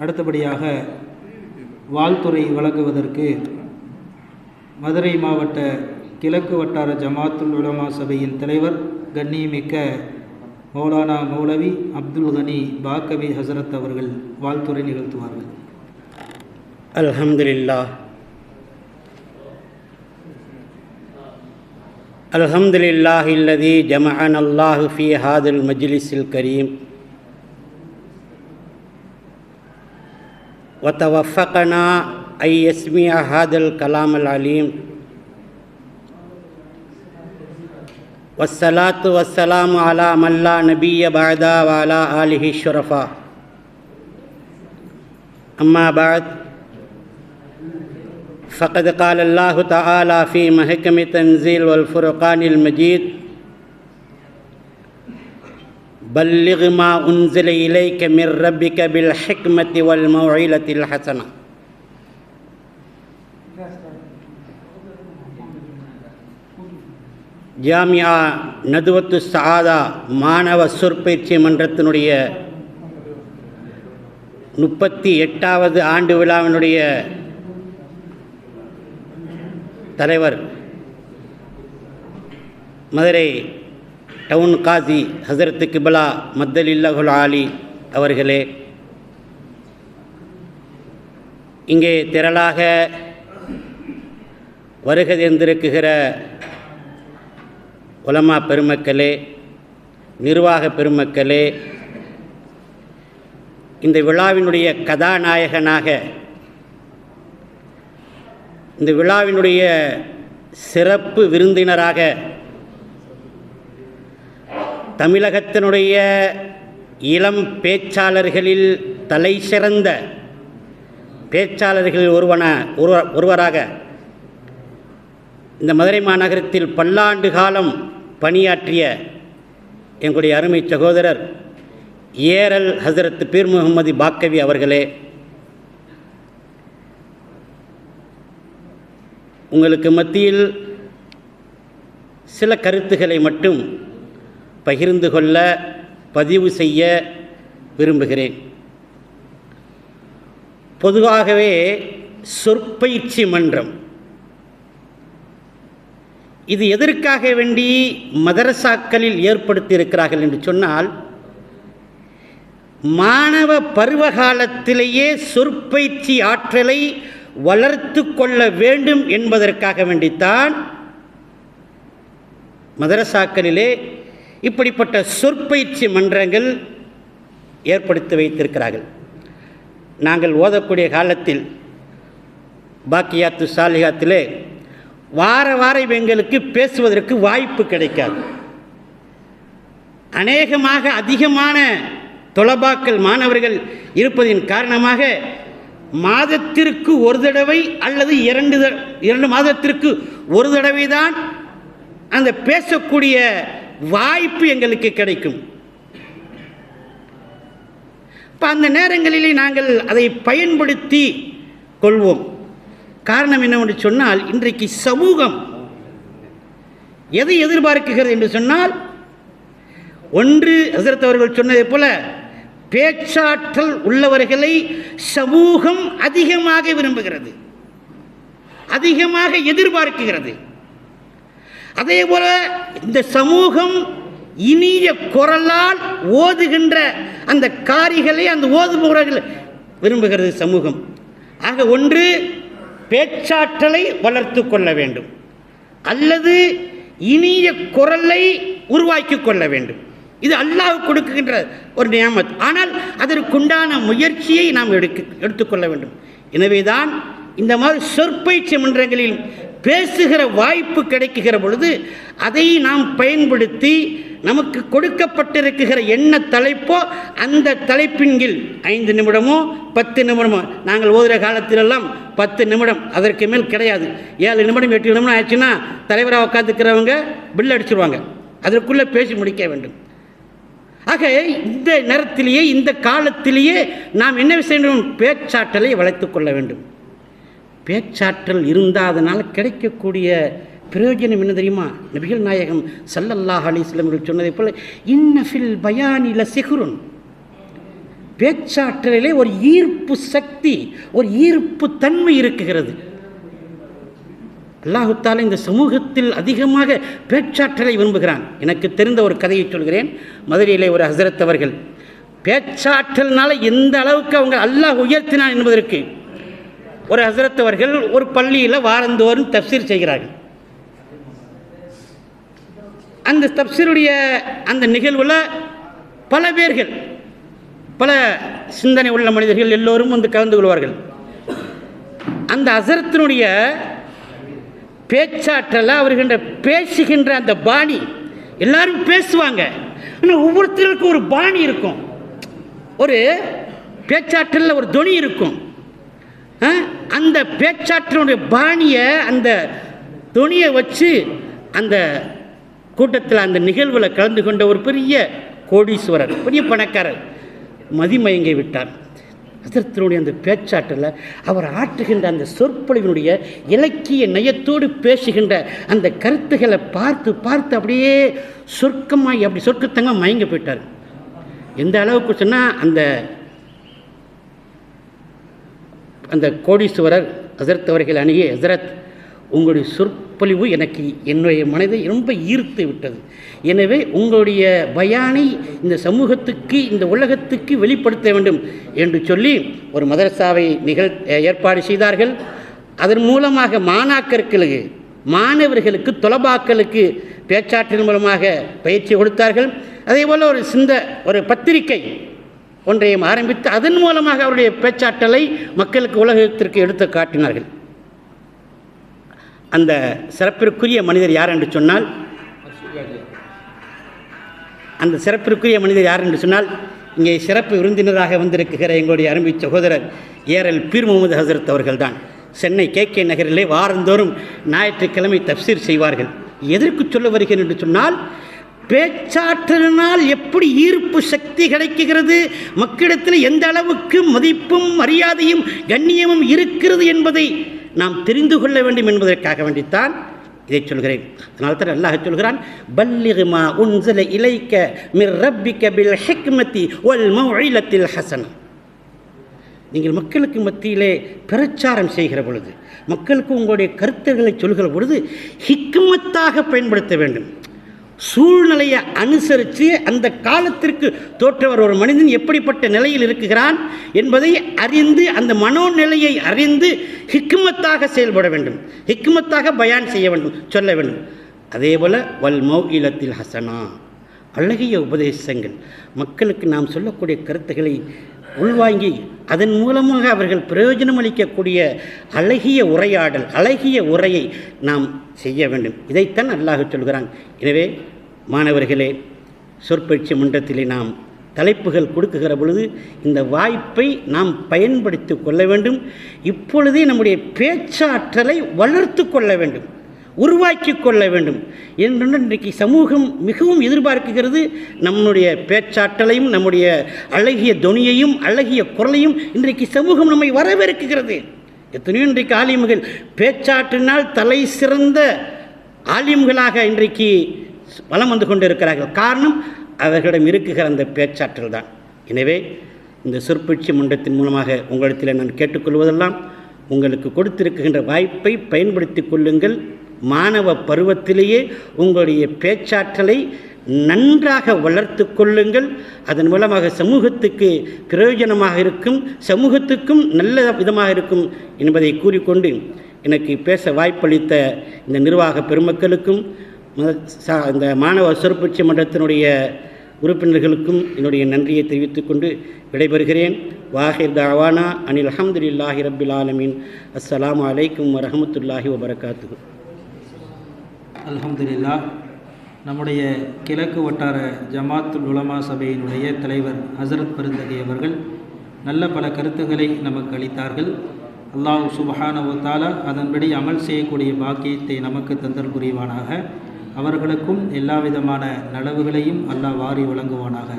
அடுத்தபடியாக வாழ்த்துறை வழங்குவதற்கு மதுரை மாவட்ட கிழக்கு வட்டார ஜமாத்துல் உலமா சபையின் தலைவர் கண்ணியமிக்க மௌலானா மௌலவி அப்துல் கனி பாக்கவி ஹசரத் அவர்கள் வாழ்த்துறை நிகழ்த்துவார்கள் الحمد لله الحمد لله الذي جمعنا الله في هذا المجلس الكريم وتوفقنا أن يسمع هذا الكلام العليم. والصلاة والسلام على من لا نبي بعد وعلى آله الشرفاء. أما بعد فقد قال الله تعالى في محكم تنزيل والفرقان المجيد பல்லிகு மா உன்சில இலைக்க மிர் ரப்பிக்க பில் ஹிக்மத்தி வல் மௌயிலத்தில் ஹசனா. ஜாமியா நதுவத்து சாதா மாணவ சொற்பயிற்சி மன்றத்தினுடைய முப்பத்தி எட்டாவது ஆண்டு விழாவினுடைய தலைவர் மதுரை டவுன் காசி ஹசரத்து கிபலா மத்தலில்லகுல் ஆலி அவர்களே. இங்கே திரளாக வருகை தந்திருக்குகிற உலமா பெருமக்களே நிர்வாக பெருமக்களே இந்த விழாவினுடைய கதாநாயகனாக இந்த விழாவினுடைய சிறப்பு விருந்தினராக தமிழகத்தினுடைய இளம் பேச்சாளர்களில் தலை சிறந்த பேச்சாளர்களில் ஒருவன ஒருவ ஒருவராக இந்த மதுரை மாநகரத்தில் பல்லாண்டு காலம் பணியாற்றிய எங்களுடைய அருமை சகோதரர் ஏரல் ஹசரத் பீர் முகமது பாக்கவி அவர்களே உங்களுக்கு மத்தியில் சில கருத்துக்களை மட்டும் பகிர்ந்து கொள்ள பதிவு செய்ய விரும்புகிறேன். பொதுவாகவே சொற்பயிற்சி மன்றம். இது எதற்காக வேண்டி மதரசாக்களில் ஏற்படுத்தியிருக்கிறார்கள் என்று சொன்னால் மாணவ பருவகாலத்திலேயே சொற்பயிற்சி ஆற்றலை வளர்த்து கொள்ள வேண்டும் என்பதற்காக வேண்டித்தான் மதரசாக்களிலே இப்படிப்பட்ட சொற்பயிற்சி மன்றங்கள் ஏற்படுத்தி வைத்திருக்கிறார்கள். நாங்கள் ஓதக்கூடிய காலத்தில் பாக்கியாத்து சாலிகாத்திலே வார வாரம் எங்களுக்கு பேசுவதற்கு வாய்ப்பு கிடைக்காது. அநேகமாக அதிகமான தொலபாக்கள் மாணவர்கள் இருப்பதின் காரணமாக மாதத்திற்கு ஒரு தடவை அல்லது இரண்டு இரண்டு மாதத்திற்கு ஒரு தடவை தான் அந்த பேசக்கூடிய வாய்ப்பு எங்களுக்கு கிடைக்கும். இப்போ அந்த நேரங்களிலே நாங்கள் அதை பயன்படுத்தி கொள்வோம். காரணம் என்னவென்று சொன்னால் இன்றைக்கு சமூகம் எதை எதிர்பார்க்குகிறது என்று சொன்னால் ஒன்று எதிர்த்தவர்கள் அவர்கள் சொன்னதைப் போல பேச்சாற்றல் உள்ளவர்களை சமூகம் அதிகமாக விரும்புகிறது அதிகமாக எதிர்பார்க்குகிறது அதே போல இந்த சமூகம் இனிய குரலால் ஓதுகின்ற அந்த காரிகளை அந்த ஓதுபவர்கள் விரும்புகிறது சமூகம். ஆக ஒன்று பேச்சாற்றலை வளர்த்து கொள்ள வேண்டும். அல்லது இனிய குரலை உருவாக்கி கொள்ள வேண்டும். இது அல்லாஹ் கொடுக்குகின்ற ஒரு நியமத். ஆனால் அதற்குண்டான முயற்சியை நாம் எடுக்க எடுத்துக்கொள்ள வேண்டும். எனவேதான் இந்த மாதிரி சொற்பயிற்சி மன்றங்களில் பேசுகிற வாய்ப்பு கிடைக்குகிற பொழுது அதை நாம் பயன்படுத்தி நமக்கு கொடுக்கப்பட்டிருக்குகிற என்ன தலைப்போ அந்த தலைப்பின் கீழ் ஐந்து நிமிடமோ பத்து நிமிடமோ நாங்கள் ஓதுகிற காலத்திலெல்லாம் பத்து நிமிடம் அதற்கு மேல் கிடையாது. ஏழு நிமிடம் எட்டு நிமிடம் ஆச்சுன்னா தலைவராக உட்காந்துக்கிறவங்க பில் அடிச்சிருவாங்க. அதற்குள்ளே பேசி முடிக்க வேண்டும். ஆக இந்த நேரத்திலேயே இந்த காலத்திலேயே நாம் என்ன செய்யணும்? பேச்சாற்றலை வளர்த்து கொள்ள வேண்டும். பேச்சாற்றல் இருந்தால் அதனால் கிடைக்கக்கூடிய பிரயோஜனம் என்ன தெரியுமா? நபிகள் நாயகம் சல்லல்லாஹ் அலிஸ்லம்கள் சொன்னதை போல் இன்னஃபில் பயானில சிகுருன் பேச்சாற்றலிலே ஒரு ஈர்ப்பு சக்தி ஒரு ஈர்ப்பு தன்மை இருக்குகிறது. அல்லாஹுத்தால இந்த சமூகத்தில் அதிகமாக பேச்சாற்றலை விரும்புகிறான். எனக்கு தெரிந்த ஒரு கதையை சொல்கிறேன். மதுரையிலே ஒரு ஹசரத் அவர்கள் பேச்சாற்றல்னால எந்த அளவுக்கு அவங்க அல்லாஹ் உயர்த்தினான் என்பதற்கு ஒரு ஹசரத் அவர்கள் ஒரு பள்ளியில் வாரந்தோறும் தப்சீர் செய்கிறார்கள். அந்த தப்சீருடைய அந்த நிகழ்வில் பல பேர்கள் பல சிந்தனை உள்ள மனிதர்கள் எல்லோரும் வந்து கலந்து கொள்வார்கள். அந்த அசரத்தினுடைய பேச்சாற்றல அவர்கின்ற பேசுகின்ற அந்த பாணி எல்லாரும் பேசுவாங்க. ஆனால் ஒவ்வொருத்தருக்கும் ஒரு பாணி இருக்கும். ஒரு பேச்சாற்றலில் ஒரு துணி இருக்கும். அந்த பேச்சாற்றனுடைய பாணியை அந்த துணியை வச்சு அந்த கூட்டத்தில் அந்த நிகழ்வில் கலந்து கொண்ட ஒரு பெரிய கோடீஸ்வரர் பெரிய பணக்காரர் மதிமயங்கி விட்டார். ஹசரத்தினுடைய அந்த பேச்சாற்றில் அவர் ஆற்றுகின்ற அந்த சொற்பொழிவினுடைய இலக்கிய நயத்தோடு பேசுகின்ற அந்த கருத்துக்களை பார்த்து பார்த்து அப்படியே சொர்க்கமாகி அப்படி சொர்க்கத்தங்க மயங்கி போயிட்டார். எந்த அளவுக்கு சொன்னால் அந்த அந்த கோடீஸ்வரர் ஹசரத் அவர்கள் அணுகி ஹசரத் உங்களுடைய சொற்பொழிவு எனக்கு என்னுடைய மனதை ரொம்ப ஈர்த்து விட்டது. எனவே உங்களுடைய பயானை இந்த சமூகத்துக்கு இந்த உலகத்துக்கு வெளிப்படுத்த வேண்டும் என்று சொல்லி ஒரு மதரசாவை நிகழ் ஏற்பாடு செய்தார்கள். அதன் மூலமாக மாணாக்கர்களுக்கு மாணவர்களுக்கு தொலைபாக்களுக்கு பேச்சாற்றின் மூலமாக பயிற்சி கொடுத்தார்கள். அதே போல் ஒரு சிந்த ஒரு பத்திரிகை ஒன்றையும் ஆரம்பித்து அதன் மூலமாக அவருடைய பேச்சாற்றலை மக்களுக்கு உலகத்திற்கு எடுத்து காட்டினார்கள். அந்த சிறப்பிற்குரிய மனிதர் யார் என்று சொன்னால் அந்த சிறப்பிற்குரிய மனிதர் யார் என்று சொன்னால் இங்கே சிறப்பு விருந்தினராக வந்திருக்கிற எங்களுடைய அரும்பி சகோதரர் ஏரல் பீர் முகமது ஹசரத் அவர்கள்தான். சென்னை கே கே நகரிலே வாரந்தோறும் ஞாயிற்றுக்கிழமை தப்சீர் செய்வார்கள். எதற்கு சொல்ல வருகிறேன் என்று சொன்னால் பேச்சாற்றலினால் எப்படி ஈர்ப்பு சக்தி கிடைக்குகிறது? மக்களிடத்தில் எந்த அளவுக்கு மதிப்பும் மரியாதையும் கண்ணியமும் இருக்கிறது என்பதை நாம் தெரிந்து கொள்ள வேண்டும் என்பதற்காக வேண்டித்தான் இதை சொல்கிறேன். அதனால் தான் அல்லாஹ் சொல்கிறான் பல்லிகுமா உன்சல இலைக்க மிர் ரப்பிக்க பில் ஹிக்மதி ஒல் மௌஇலத்தில் ஹசன். நீங்கள் மக்களுக்கு மத்தியிலே பிரச்சாரம் செய்கிற பொழுது மக்களுக்கு உங்களுடைய கருத்துக்களை சொல்கிற பொழுது ஹிக்மத்தாக பயன்படுத்த வேண்டும். சூழ்நிலையை அனுசரித்து அந்த காலத்திற்கு தோற்றவர் ஒரு மனிதன் எப்படிப்பட்ட நிலையில் இருக்கிறான் என்பதை அறிந்து அந்த மனோநிலையை அறிந்து ஹிக்மத்தாக செயல்பட வேண்டும். ஹிக்மத்தாக பயான் செய்ய வேண்டும் சொல்ல வேண்டும். அதே போல் வல் மௌஇலத்தில் ஹசனா. அழகிய உபதேசங்கள். மக்களுக்கு நாம் சொல்லக்கூடிய கருத்துக்களை உள்வாங்கி அதன் மூலமாக அவர்கள் பிரயோஜனம் அளிக்கக்கூடிய அழகிய உரையாடல் அழகிய உரையை நாம் செய்ய வேண்டும். இதைத்தான் அல்லாஹ் சொல்கிறான். எனவே மாணவர்களே சொற்பயிற்சி மன்றத்திலே நாம் தலைப்புகள் கொடுக்குகிற பொழுது இந்த வாய்ப்பை நாம் பயன்படுத்தி கொள்ள வேண்டும். இப்பொழுதே நம்முடைய பேச்சாற்றலை வளர்த்து கொள்ள வேண்டும். உருவாக்கி கொள்ள வேண்டும். என்று இன்றைக்கு சமூகம் மிகவும் எதிர்பார்க்குகிறது நம்முடைய பேச்சாற்றலையும் நம்முடைய அழகிய துணியையும் அழகிய குரலையும் இன்றைக்கு சமூகம் நம்மை வரவேற்குகிறது எத்தனையோ இன்றைக்கு ஆலிமுகள் பேச்சாற்றினால் தலை சிறந்த ஆலிம்களாக இன்றைக்கு வலம் வந்து கொண்டிருக்கிறார்கள். காரணம் அவர்களிடம் இருக்குகிற அந்த பேச்சாற்றல் தான். எனவே இந்த சொற்பயிற்சி மன்றத்தின் மூலமாக உங்களிடத்தில் நான் கேட்டுக்கொள்வதெல்லாம் உங்களுக்கு கொடுத்திருக்கின்ற வாய்ப்பை பயன்படுத்தி கொள்ளுங்கள். மாணவ பருவத்திலேயே உங்களுடைய பேச்சாற்றலை நன்றாக வளர்த்து கொள்ளுங்கள். அதன் மூலமாக சமூகத்துக்கு பிரயோஜனமாக இருக்கும் சமூகத்துக்கும் நல்ல விதமாக இருக்கும் என்பதை கூறிக்கொண்டு எனக்கு பேச வாய்ப்பளித்த இந்த நிர்வாக பெருமக்களுக்கும் இந்த மாணவ சொற்பயிற்சி மன்றத்தினுடைய உறுப்பினர்களுக்கும் என்னுடைய நன்றியை தெரிவித்துக் கொண்டு விடைபெறுகிறேன். வாஹிர் தாவானா அனில் அல்ஹம்துலில்லாஹி ரபில் ஆலமீன். அஸ்லாம் அலைக்கும் வரமத்துல்லாஹி வபரகாத்து அல்ஹம்துலில்லா நம்முடைய கிழக்கு வட்டார ஜமாத்துல் உலமா சபையினுடைய தலைவர் ஹசரத் பெருந்தகை அவர்கள் நல்ல பல கருத்துக்களை நமக்கு அளித்தார்கள். அல்லாஹ் சுபஹானவத்தாலா அதன்படி அமல் செய்யக்கூடிய பாக்கியத்தை நமக்கு தந்தல் புரிவானாக. அவர்களுக்கும் எல்லாவிதமான நலவுகளையும் அல்லாஹ் வாரி வழங்குவானாக.